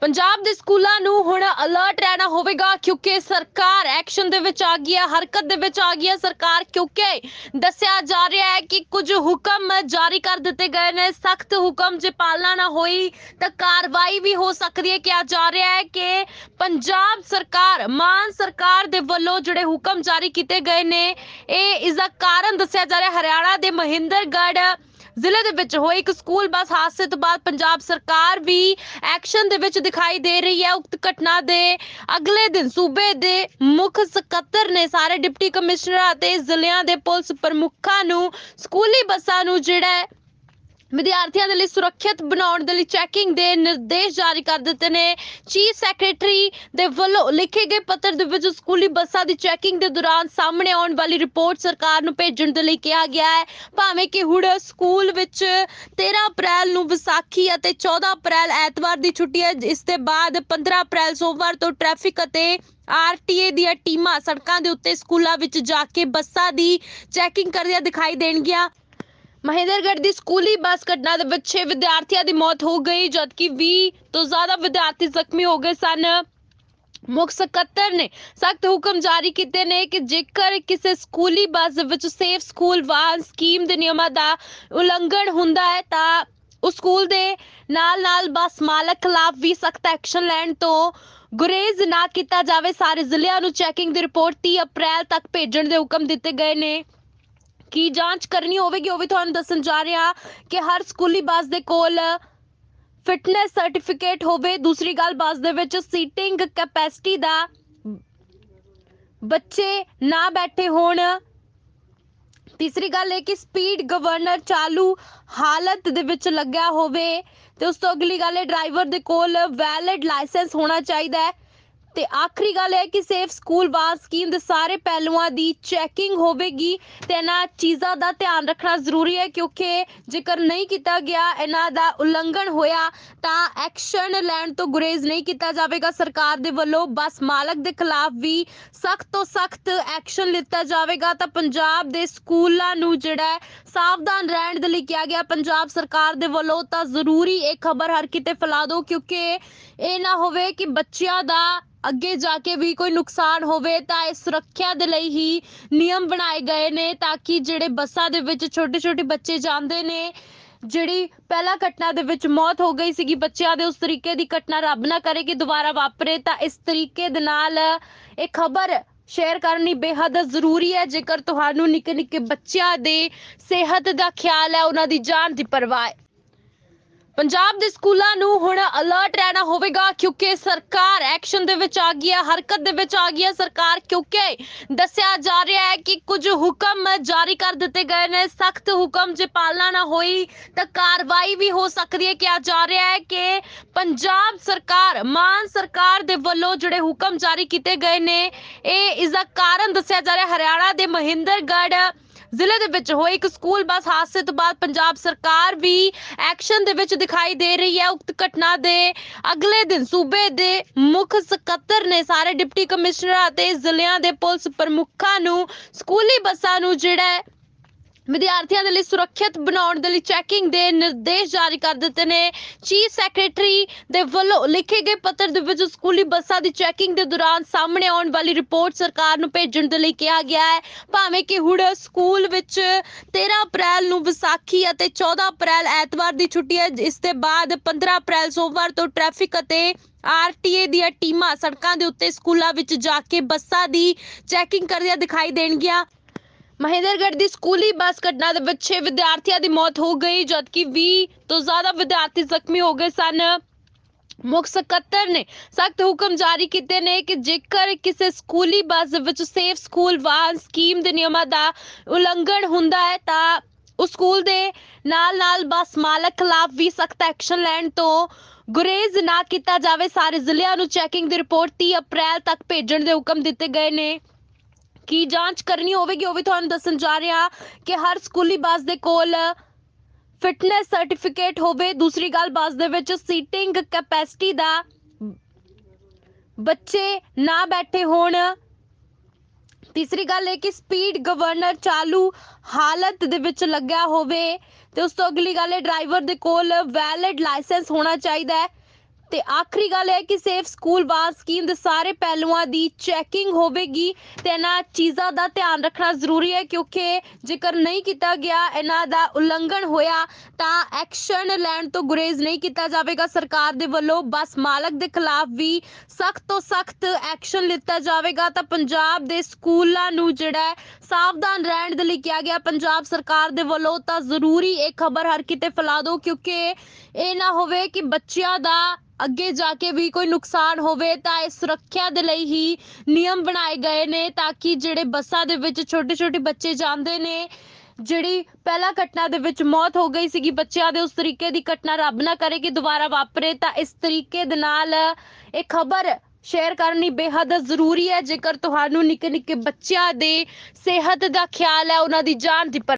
ਪੰਜਾਬ ਦੇ ਸਕੂਲਾਂ ਨੂੰ ਹੁਣ ਅਲਰਟ ਰਹਿਣਾ ਹੋਵੇਗਾ ਕਿਉਂਕਿ ਸਰਕਾਰ ਐਕਸ਼ਨ ਦੇ ਵਿੱਚ ਆ ਗਈ ਹੈ, ਹਰਕਤ ਦੇ ਵਿੱਚ ਆ ਗਈ ਹੈ। ਸਰਕਾਰ ਕਿਉਂਕਿ ਦੱਸਿਆ ਜਾ ਰਿਹਾ ਹੈ ਕਿ ਕੁਝ ਹੁਕਮ ਜਾਰੀ ਕਰ ਦਿੱਤੇ ਗਏ ਨੇ। ਸਖਤ ਹੁਕਮ ਜੇ ਪਾਲਣਾ ਨਾ ਹੋਈ ਤਾਂ ਕਾਰਵਾਈ ਵੀ ਹੋ ਸਕਦੀ ਹੈ। ਕਿਹਾ ਜਾ ਰਿਹਾ ਹੈ ਕਿ ਪੰਜਾਬ ਸਰਕਾਰ, ਮਾਨ ਸਰਕਾਰ ਦੇ ਵੱਲੋਂ ਜਿਹੜੇ ਹੁਕਮ ਜਾਰੀ ਕੀਤੇ ਗਏ ਨੇ, ਇਹ ਇਸ ਦਾ ਕਾਰਨ ਦੱਸਿਆ ਜਾ ਰਿਹਾ ਹਰਿਆਣਾ ਦੇ ਮਹਿੰਦਰਗੜ੍ਹ ਜ਼ਿਲ੍ਹੇ ਦੇ ਵਿੱਚ ਹੋਏ ਇੱਕ ਸਕੂਲ ਬੱਸ ਹਾਦਸੇ ਤੋਂ ਬਾਅਦ ਪੰਜਾਬ ਸਰਕਾਰ ਵੀ ਐਕਸ਼ਨ ਦੇ ਵਿੱਚ ਦਿਖਾਈ ਦੇ ਰਹੀ ਹੈ। ਉਕਤ ਘਟਨਾ ਦੇ ਅਗਲੇ ਦਿਨ ਸੂਬੇ ਦੇ ਮੁੱਖ ਸਕੱਤਰ ਨੇ ਸਾਰੇ ਡਿਪਟੀ ਕਮਿਸ਼ਨਰਾਂ ਅਤੇ ਜ਼ਿਲ੍ਹਿਆਂ ਦੇ ਪੁਲਿਸ ਪ੍ਰਮੁੱਖਾਂ ਨੂੰ ਸਕੂਲੀ ਬੱਸਾਂ ਨੂੰ ਜਿਹੜਾ ਵਿਦਿਆਰਥੀਆਂ ਦੇ ਲਈ ਸੁਰੱਖਿਅਤ ਬਣਾਉਣ ਦੇ ਲਈ ਚੈਕਿੰਗ ਦੇ ਨਿਰਦੇਸ਼ ਜਾਰੀ ਕਰ ਦਿੱਤੇ ਨੇ। ਚੀਫ ਸੈਕਟਰੀ ਦੇ ਵੱਲੋਂ ਲਿਖੇ ਗਏ ਪੱਤਰ ਦੇ ਵਿੱਚ ਸਕੂਲੀ ਬੱਸਾਂ ਦੀ ਚੈਕਿੰਗ ਦੇ ਦੌਰਾਨ ਸਾਹਮਣੇ ਆਉਣ ਵਾਲੀ ਰਿਪੋਰਟ ਸਰਕਾਰ ਨੂੰ ਭੇਜਣ ਦੇ ਲਈ ਕਿਹਾ ਗਿਆ ਹੈ। ਭਾਵੇਂ ਕਿ ਹੁਣ ਸਕੂਲ ਵਿੱਚ 13 ਅਪ੍ਰੈਲ ਨੂੰ ਵਿਸਾਖੀ ਅਤੇ 14 ਅਪ੍ਰੈਲ ਐਤਵਾਰ ਦੀ ਛੁੱਟੀ ਹੈ ਇਸ ਦੇ ਬਾਅਦ 15 ਅਪ੍ਰੈਲ ਸੋਮਵਾਰ ਤੋਂ ਟ੍ਰੈਫਿਕ ਅਤੇ ਆਰਟੀਏ ਦੀਆਂ ਟੀਮਾਂ ਸੜਕਾਂ ਦੇ ਉੱਤੇ ਸਕੂਲਾਂ ਵਿੱਚ ਜਾ ਕੇ ਬੱਸਾਂ ਦੀ ਚੈਕਿੰਗ ਕਰਦੀਆਂ ਦਿਖਾਈ ਦੇਣਗੀਆਂ। ਮਹਿੰਦਰਗੜ੍ਹ ਦੀ ਸਕੂਲੀ ਬੱਸ ਘਟਨਾ ਦੇ ਵਿੱਚ 6 ਵਿਦਿਆਰਥੀਆਂ ਦੀ ਮੌਤ ਹੋ ਗਈ, ਜਦਕਿ 20 ਤੋਂ ਜ਼ਿਆਦਾ ਵਿਦਿਆਰਥੀ ਜ਼ਖਮੀ ਹੋ ਗਏ ਸਨ। ਮੁੱਖ ਸਕੱਤਰ ਨੇ ਸਖਤ ਹੁਕਮ ਜਾਰੀ ਕੀਤੇ ਨੇ ਕਿ ਜੇਕਰ ਕਿਸੇ ਸਕੂਲੀ ਬੱਸ ਵਿੱਚ ਸੇਫ ਸਕੂਲ ਵਾਹਨ ਸਕੀਮ ਦੇ ਨਿਯਮਾਂ ਦਾ ਉਲੰਘਣ ਹੁੰਦਾ ਹੈ, ਤਾਂ ਉਸ ਸਕੂਲ ਦੇ ਨਾਲ-ਨਾਲ ਬੱਸ ਮਾਲਕ ਖਿਲਾਫ ਵੀ ਸਖਤ ਐਕਸ਼ਨ ਲੈਣ ਤੋਂ ਗੁਰੇਜ਼ ਨਾ ਕੀਤਾ ਜਾਵੇ। ਸਾਰੇ ਜ਼ਿਲ੍ਹਿਆਂ ਨੂੰ ਚੈਕਿੰਗ ਦੀ ਰਿਪੋਰਟ 30 ਅਪ੍ਰੈਲ ਤੱਕ ਭੇਜਣ ਦੇ ਹੁਕਮ ਦਿੱਤੇ ਗਏ ਨੇ। ਕੀ ਜਾਂਚ ਕਰਨੀ ਹੋਵੇਗੀ ਉਹ ਵੀ ਤੁਹਾਨੂੰ ਦੱਸਣ ਜਾ ਰਿਹਾ ਕਿ ਹਰ ਸਕੂਲੀ ਬੱਸ ਦੇ ਕੋਲ ਫਿਟਨੈਸ ਸਰਟੀਫਿਕੇਟ ਹੋਵੇ। ਦੂਸਰੀ ਗੱਲ, ਬੱਸ ਦੇ ਵਿੱਚ ਸੀਟਿੰਗ ਕੈਪੈਸਿਟੀ ਦਾ ਬੱਚੇ ਨਾ ਬੈਠੇ ਹੋਣ। ਤੀਸਰੀ ਗੱਲ ਇਹ ਕਿ ਸਪੀਡ ਗਵਰਨਰ ਚਾਲੂ ਹਾਲਤ ਦੇ ਵਿੱਚ ਲੱਗਿਆ ਹੋਵੇ ਤੇ ਉਸ ਤੋਂ ਅਗਲੀ ਗੱਲ ਹੈ ਡਰਾਈਵਰ ਦੇ ਕੋਲ ਵੈਲਿਡ ਲਾਇਸੈਂਸ ਹੋਣਾ ਚਾਹੀਦਾ ਹੈ। ਤੇ ਆਖਰੀ ਗੱਲ ਹੈ ਕਿ ਸੇਫ ਸਕੂਲ ਵਾਸ ਸਕੀਮ ਦੇ ਸਾਰੇ ਪਹਿਲੂਆਂ ਦੀ ਚੈਕਿੰਗ ਹੋਵੇਗੀ ਤੇ ਇਹਨਾਂ ਚੀਜ਼ਾਂ ਦਾ ਧਿਆਨ ਰੱਖਣਾ ਜ਼ਰੂਰੀ ਹੈ ਕਿਉਂਕਿ ਜੇਕਰ ਨਹੀਂ ਕੀਤਾ ਗਿਆ, ਇਹਨਾਂ ਦਾ ਉਲੰਘਣ ਹੋਇਆ, ਤਾਂ ਐਕਸ਼ਨ ਲੈਣ ਤੋਂ ਗੁਰੇਜ਼ ਨਹੀਂ ਕੀਤਾ ਜਾਵੇਗਾ। ਸਰਕਾਰ ਦੇ ਵੱਲੋਂ ਬੱਸ ਮਾਲਕ ਦੇ ਖਿਲਾਫ ਵੀ ਸਖਤ ਤੋਂ ਸਖਤ ਐਕਸ਼ਨ ਲਿੱਤਾ ਜਾਵੇਗਾ। ਤਾਂ ਪੰਜਾਬ ਦੇ ਸਕੂਲਾਂ ਨੂੰ ਜਿਹੜਾ ਸਾਵਧਾਨ ਰਹਿਣ ਦੇ ਲਈ ਕਿਹਾ ਗਿਆ। ਪੰਜਾਬ ਸਰਕਾਰ ਦੇ ਵੱਲੋਂ ਤਾਂ ਜ਼ਰੂਰੀ ਇਹ ਖਬਰ ਹਰ ਕਿਤੇ ਫੈਲਾ ਦਿਓ ਕਿਉਂਕਿ ਇਹ ਨਾ ਹੋਵੇ ਕਿ ਬੱਚਿਆਂ ਦਾ ਅੱਗੇ ਜਾ ਕੇ ਵੀ ਕੋਈ ਨੁਕਸਾਨ ਹੋਵੇ ਤਾਂ ਇਹ ਸੁਰੱਖਿਆ ਦੇ ਲਈ ਹੀ ਨਿਯਮ ਬਣਾਏ ਗਏ ਨੇ ਤਾਂ ਕਿ ਜਿਹੜੇ ਬੱਸਾਂ ਦੇ ਵਿੱਚ ਛੋਟੇ ਛੋਟੇ ਬੱਚੇ ਜਾਂਦੇ ਨੇ, ਜਿਹੜੀ ਪਹਿਲਾ ਘਟਨਾ ਦੇ ਵਿੱਚ ਮੌਤ ਹੋ ਗਈ ਸੀਗੀ ਬੱਚਿਆਂ ਦੇ, ਉਸ ਤਰੀਕੇ ਦੀ ਘਟਨਾ ਰੱਬ ਨਾ ਕਰੇ ਕਿ ਦੁਬਾਰਾ ਵਾਪਰੇ ਤਾਂ ਇਸ ਤਰੀਕੇ ਦੇ ਨਾਲ ਇਹ ਖਬਰ ਸ਼ੇਅਰ ਕਰਨੀ ਬੇਹੱਦ ਜ਼ਰੂਰੀ ਹੈ। ਜੇਕਰ ਤੁਹਾਨੂੰ ਨਿੱਕੇ ਨਿੱਕੇ ਬੱਚਿਆਂ ਦੇ ਸਿਹਤ ਦਾ ਖਿਆਲ ਹੈ, ਉਹਨਾਂ ਦੀ ਜਾਨ ਦੀ ਪਰਵਾਹ ਹੈ। ਪੰਜਾਬ ਦੇ ਸਕੂਲਾਂ ਨੂੰ ਹੁਣ ਅਲਰਟ ਰਹਿਣਾ ਹੋਵੇਗਾ ਕਿਉਂਕਿ ਸਰਕਾਰ ਐਕਸ਼ਨ ਦੇ ਵਿੱਚ ਆ ਗਈ ਹੈ, ਹਰਕਤ ਦੇ ਵਿੱਚ ਆ ਗਈ ਹੈ। ਸਰਕਾਰ ਕਿਉਂਕਿ ਦੱਸਿਆ ਜਾ ਰਿਹਾ ਹੈ ਕਿ ਕੁਝ ਹੁਕਮ ਜਾਰੀ ਕਰ ਦਿੱਤੇ ਗਏ ਨੇ। ਸਖਤ ਹੁਕਮ ਜੇ ਪਾਲਣਾ ਨਾ ਹੋਈ ਤਾਂ ਕਾਰਵਾਈ ਵੀ ਹੋ ਸਕਦੀ ਹੈ। ਕਿਹਾ ਜਾ ਰਿਹਾ ਹੈ ਕਿ ਪੰਜਾਬ ਸਰਕਾਰ, ਮਾਨ ਸਰਕਾਰ ਦੇ ਵੱਲੋਂ ਜਿਹੜੇ ਹੁਕਮ ਜਾਰੀ ਕੀਤੇ ਗਏ ਨੇ, ਇਹ ਇਸ ਦਾ ਕਾਰਨ ਦੱਸਿਆ ਜਾ ਰਿਹਾ ਹਰਿਆਣਾ ਦੇ ਮਹਿੰਦਰਗੜ੍ਹ ਜ਼ਿਲ੍ਹੇ ਦੇ ਵਿੱਚ ਹੋਏ ਇੱਕ ਸਕੂਲ ਬੱਸ ਹਾਦਸੇ ਤੋਂ ਬਾਅਦ ਪੰਜਾਬ ਸਰਕਾਰ ਵੀ ਐਕਸ਼ਨ ਦੇ ਵਿੱਚ ਦਿਖਾਈ ਦੇ ਰਹੀ ਹੈ। ਉਕਤ ਘਟਨਾ ਦੇ ਅਗਲੇ ਦਿਨ ਸੂਬੇ ਦੇ ਮੁੱਖ ਸਕੱਤਰ ਨੇ ਸਾਰੇ ਡਿਪਟੀ ਕਮਿਸ਼ਨਰਾਂ ਅਤੇ ਜ਼ਿਲ੍ਹਿਆਂ ਦੇ ਪੁਲਿਸ ਪ੍ਰਮੁੱਖਾਂ ਨੂੰ ਸਕੂਲੀ ਬੱਸਾਂ ਨੂੰ ਜਿਹੜਾ ਵਿਦਿਆਰਥੀਆਂ ਦੇ ਲਈ ਸੁਰੱਖਿਅਤ ਬਣਾਉਣ ਦੇ ਲਈ ਚੈਕਿੰਗ ਦੇ ਨਿਰਦੇਸ਼ ਜਾਰੀ ਕਰ ਦਿੱਤੇ ਨੇ। ਚੀਫ ਸੈਕਟਰੀ ਦੇ ਵੱਲੋਂ ਲਿਖੇ ਗਏ ਪੱਤਰ ਦੇ ਵਿੱਚ ਸਕੂਲੀ ਬੱਸਾਂ ਦੀ ਚੈਕਿੰਗ ਦੇ ਦੌਰਾਨ ਸਾਹਮਣੇ ਆਉਣ ਵਾਲੀ ਰਿਪੋਰਟ ਸਰਕਾਰ ਨੂੰ ਭੇਜਣ ਦੇ ਲਈ ਕਿਹਾ ਗਿਆ ਹੈ। ਭਾਵੇਂ ਕਿ ਹੁਣ ਸਕੂਲ ਵਿੱਚ 13 ਅਪ੍ਰੈਲ ਨੂੰ ਵਿਸਾਖੀ ਅਤੇ 14 ਅਪ੍ਰੈਲ ਐਤਵਾਰ ਦੀ ਛੁੱਟੀ ਹੈ, ਇਸ ਦੇ ਬਾਅਦ 15 ਅਪ੍ਰੈਲ ਸੋਮਵਾਰ ਤੋਂ ਟ੍ਰੈਫਿਕ ਅਤੇ ਆਰਟੀਏ ਦੀਆਂ ਟੀਮਾਂ ਸੜਕਾਂ ਦੇ ਉੱਤੇ ਸਕੂਲਾਂ ਵਿੱਚ ਜਾ ਕੇ ਬੱਸਾਂ ਦੀ ਚੈਕਿੰਗ ਕਰਦਿਆਂ ਦਿਖਾਈ ਦੇਣਗੀਆਂ। ਮਹਿੰਦਰਗੜ੍ਹ ਦੀ ਸਕੂਲੀ ਬੱਸ ਘਟਨਾ ਦੇ ਵਿੱਚ 6 ਵਿਦਿਆਰਥੀਆਂ ਦੀ ਮੌਤ ਹੋ ਗਈ, ਜਦਕਿ 20 ਤੋਂ ਜ਼ਿਆਦਾ ਵਿਦਿਆਰਥੀ ਜ਼ਖਮੀ ਹੋ ਗਏ ਸਨ। ਮੁੱਖ ਸਕੱਤਰ ਨੇ ਸਖਤ ਹੁਕਮ ਜਾਰੀ ਕੀਤੇ ਨੇ ਕਿ ਜੇਕਰ ਕਿਸੇ ਸਕੂਲੀ ਬੱਸ ਵਿੱਚ ਸੇਫ ਸਕੂਲ ਵਾਹਨ ਸਕੀਮ ਦੇ ਨਿਯਮਾਂ ਦਾ ਉਲੰਘਣ ਹੁੰਦਾ ਹੈ, ਤਾਂ ਉਸ ਸਕੂਲ ਦੇ ਨਾਲ-ਨਾਲ ਬੱਸ ਮਾਲਕ ਖਿਲਾਫ ਵੀ ਸਖਤ ਐਕਸ਼ਨ ਲੈਣ ਤੋਂ ਗੁਰੇਜ਼ ਨਾ ਕੀਤਾ ਜਾਵੇ। ਸਾਰੇ ਜ਼ਿਲ੍ਹਿਆਂ ਨੂੰ ਚੈਕਿੰਗ ਦੀ ਰਿਪੋਰਟ 30 ਅਪ੍ਰੈਲ ਤੱਕ ਭੇਜਣ ਦੇ ਹੁਕਮ ਦਿੱਤੇ ਗਏ ਨੇ। ਕੀ ਜਾਂਚ ਕਰਨੀ ਹੋਵੇਗੀ ਉਹ ਵੀ ਤੁਹਾਨੂੰ ਦੱਸਣ ਜਾ ਰਹੇ ਹਾਂ ਕਿ ਹਰ ਸਕੂਲੀ ਬੱਸ ਦੇ ਕੋਲ ਫਿਟਨੈਸ ਸਰਟੀਫਿਕੇਟ ਹੋਵੇ। ਦੂਸਰੀ ਗੱਲ, ਬੱਸ ਦੇ ਵਿੱਚ ਸੀਟਿੰਗ ਕੈਪੈਸਿਟੀ ਦਾ ਬੱਚੇ ਨਾ ਬੈਠੇ ਹੋਣ। ਤੀਸਰੀ ਗੱਲ ਇਹ ਕਿ ਸਪੀਡ ਗਵਰਨਰ ਚਾਲੂ ਹਾਲਤ ਦੇ ਵਿੱਚ ਲੱਗਿਆ ਹੋਵੇ ਤੇ ਉਸ ਤੋਂ ਅਗਲੀ ਗੱਲ ਹੈ ਡਰਾਈਵਰ ਦੇ ਕੋਲ ਵੈਲਿਡ ਲਾਇਸੈਂਸ ਹੋਣਾ ਚਾਹੀਦਾ ਹੈ। ਤੇ ਆਖਰੀ ਗੱਲ ਹੈ ਕਿ ਸੇਫ ਸਕੂਲ ਵਾਰ ਸਕੀਮ ਦੇ ਸਾਰੇ ਪਹਿਲੂਆਂ ਦੀ ਚੈਕਿੰਗ ਹੋਵੇਗੀ ਤੇ ਇਹਨਾਂ ਚੀਜ਼ਾਂ ਦਾ ਧਿਆਨ ਰੱਖਣਾ ਜ਼ਰੂਰੀ ਹੈ ਕਿਉਂਕਿ ਜੇਕਰ ਨਹੀਂ ਕੀਤਾ ਗਿਆ, ਇਹਨਾਂ ਦਾ ਉਲੰਘਣ ਹੋਇਆ, ਤਾਂ ਐਕਸ਼ਨ ਲੈਣ ਤੋਂ ਗੁਰੇਜ਼ ਨਹੀਂ ਕੀਤਾ ਜਾਵੇਗਾ। ਸਰਕਾਰ ਦੇ ਵੱਲੋਂ ਬੱਸ ਮਾਲਕ ਦੇ ਖਿਲਾਫ ਵੀ ਸਖਤ ਤੋਂ ਸਖਤ ਐਕਸ਼ਨ ਲਿੱਤਾ ਜਾਵੇਗਾ। ਤਾਂ ਪੰਜਾਬ ਦੇ ਸਕੂਲਾਂ ਨੂੰ ਜਿਹੜਾ ਸਾਵਧਾਨ ਰਹਿਣ ਦੇ ਲਈ ਕਿਹਾ ਗਿਆ। ਪੰਜਾਬ ਸਰਕਾਰ ਦੇ ਵੱਲੋਂ ਤਾਂ ਜ਼ਰੂਰੀ ਇਹ ਖਬਰ ਹਰ ਕਿਤੇ ਫੈਲਾ ਦਿਓ ਕਿਉਂਕਿ ਇਹ ਨਾ ਹੋਵੇ ਕਿ ਬੱਚਿਆਂ ਦਾ ਅੱਗੇ ਜਾ ਕੇ ਵੀ ਕੋਈ ਨੁਕਸਾਨ ਹੋਵੇ ਤਾਂ ਇਸ ਸੁਰੱਖਿਆ ਦੇ ਲਈ ਹੀ ਨਿਯਮ ਬਣਾਏ ਗਏ ਨੇ ਤਾਂ ਕਿ ਜਿਹੜੇ ਬੱਸਾਂ ਦੇ ਵਿੱਚ ਛੋਟੇ ਛੋਟੇ ਬੱਚੇ ਜਾਂਦੇ ਨੇ, ਜਿਹੜੀ ਪਹਿਲਾ ਘਟਨਾ ਦੇ ਵਿੱਚ ਮੌਤ ਹੋ ਗਈ ਸੀਗੀ, ਬੱਚਿਆਂ ਦੇ ਉਸ ਤਰੀਕੇ ਦੀ ਘਟਨਾ ਰੱਬ ਨਾ ਕਰੇ ਕਿ ਦੁਬਾਰਾ ਵਾਪਰੇ ਤਾਂ ਇਸ ਤਰੀਕੇ ਦੇ ਨਾਲ ਇਹ ਖਬਰ ਸ਼ੇਅਰ ਕਰਨੀ ਬੇਹੱਦ ਜ਼ਰੂਰੀ ਹੈ। ਜੇਕਰ ਤੁਹਾਨੂੰ ਨਿੱਕੇ ਨਿੱਕੇ ਬੱਚਿਆਂ ਦੇ ਸਿਹਤ ਦਾ ਖਿਆਲ ਹੈ, ਉਹਨਾਂ ਦੀ ਜਾਨ ਦੀ ਪਰ-